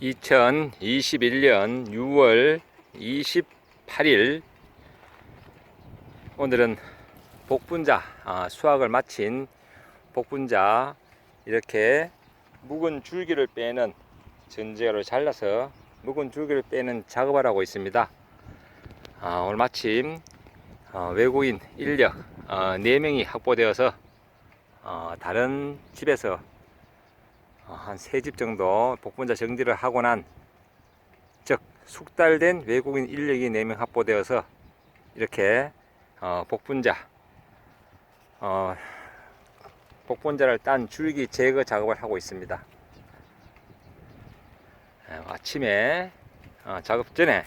2021년 6월 28일 오늘은 복분자 아, 수확을 마친 복분자 이렇게 묵은 줄기를 빼는 전제로 잘라서 묵은 줄기를 빼는 작업을 하고 있습니다. 아, 오늘 마침 어, 외국인 인력 어, 4명이 확보되어서 어, 다른 집에서 어, 한 세 집 정도 복분자 정지를 하고 난, 즉, 숙달된 외국인 인력이 4명 확보되어서 이렇게 어, 복분자, 어, 복분자를 딴 줄기 제거 작업을 하고 있습니다. 에, 아침에 어, 작업 전에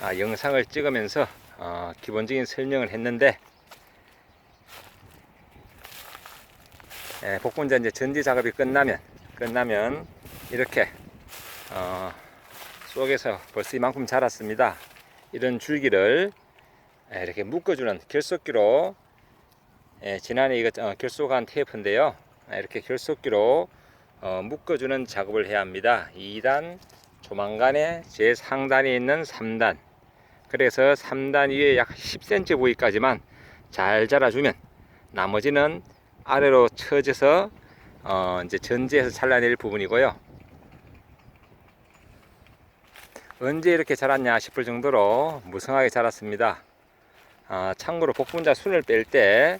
아, 영상을 찍으면서 어, 기본적인 설명을 했는데 에, 복분자 이제 전지 작업이 끝나면 끝나면 이렇게 어, 속에서 벌써 이만큼 자랐습니다. 이런 줄기를 에, 이렇게 묶어주는 결속기로 에, 지난해 이거 어, 결속한 테이프인데요. 에, 이렇게 결속기로 어, 묶어주는 작업을 해야 합니다. 2단 조만간에 제 상단에 있는 3단 그래서 3단 위에 약 10cm 부위까지만 잘 자라주면 나머지는 아래로 처져서 어, 이제 전지에서 잘라낼 부분이고요. 언제 이렇게 자랐냐 싶을 정도로 무성하게 자랐습니다. 아, 참고로 복분자 순을 뺄 때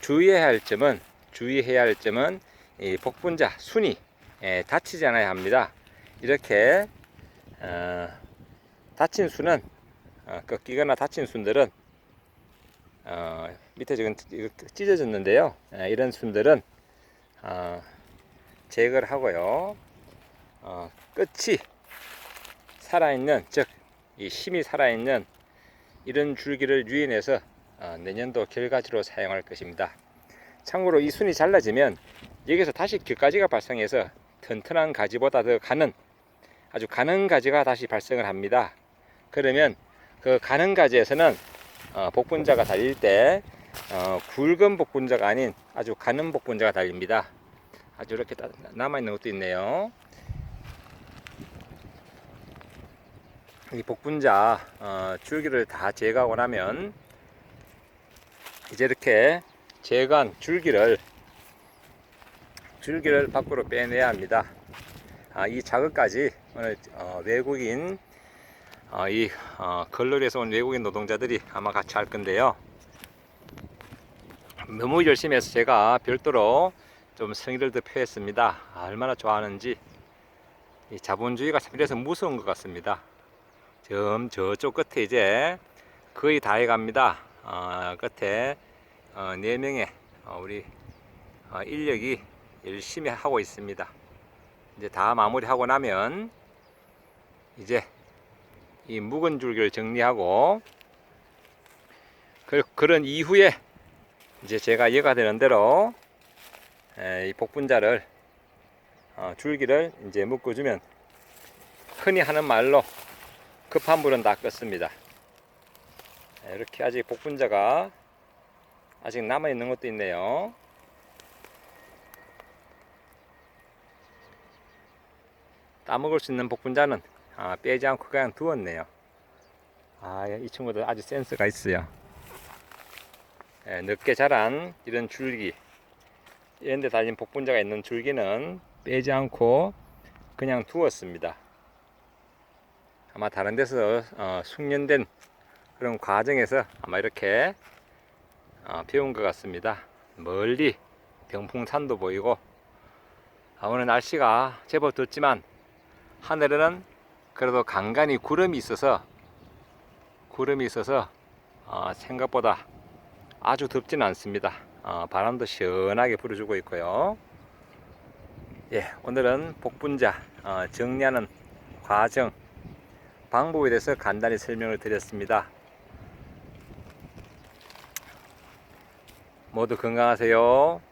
주의해야 할 점은 주의해야 할 점은 이 복분자 순이 예, 다치지 않아야 합니다. 이렇게 어, 다친 순은 어, 꺾이거나 다친 순들은 어, 밑에 지금 찢어졌는데요. 예, 이런 순들은 어, 제거를 하고요. 어, 끝이 살아있는, 즉, 이 힘이 살아있는 이런 줄기를 유인해서 어, 내년도 결가지로 사용할 것입니다. 참고로 이 순이 잘라지면 여기서 다시 귤가지가 발생해서 튼튼한 가지보다 더 가는 아주 가는 가지가 다시 발생을 합니다. 그러면 그 가는 가지에서는 어, 복분자가 달릴 때 어, 굵은 복분자가 아닌 아주 가는 복분자가 달립니다. 아주 이렇게 남아있는 것도 있네요. 이 복분자 어, 줄기를 다 제거하고 나면 이제 이렇게 제거한 줄기를 줄기를 밖으로 빼내야 합니다. 아, 이 작업까지 오늘 어, 외국인 어, 이 어, 걸러리에서 온 외국인 노동자들이 아마 같이 할 건데요. 너무 열심히 해서 제가 별도로 좀더 표했습니다. 아, 얼마나 좋아하는지 이 자본주의가 참 이래서 무서운 것 같습니다. 점 저쪽 끝에 이제 거의 다 해갑니다. 어, 끝에 어, 4명의 어, 우리 어, 인력이 열심히 하고 있습니다. 이제 다 마무리하고 나면 이제 이 묵은 줄기를 정리하고 그, 그런 이후에 이제 제가 이해가 되는 대로 에, 이 복분자를 어, 줄기를 이제 묶어주면 흔히 하는 말로 급한 불은 다 껐습니다. 에, 이렇게 아직 복분자가 아직 남아 있는 것도 있네요. 따먹을 수 있는 복분자는 아, 빼지 않고 그냥 두었네요. 아, 이 친구들 아주 센스가 있어요. 예, 늦게 자란 이런 줄기, 이런 데 달린 복분자가 있는 줄기는 빼지 않고 그냥 두었습니다. 아마 다른 데서 어, 숙련된 그런 과정에서 아마 이렇게 어, 배운 것 같습니다. 멀리 병풍산도 보이고 아, 오늘 날씨가 제법 덥지만 하늘에는 그래도 간간히 구름이 있어서 구름이 있어서 어, 생각보다 아주 덥지는 않습니다. 어, 바람도 시원하게 불어주고 있고요. 예, 오늘은 복분자 어, 정리하는 과정 방법에 대해서 간단히 설명을 드렸습니다. 모두 건강하세요.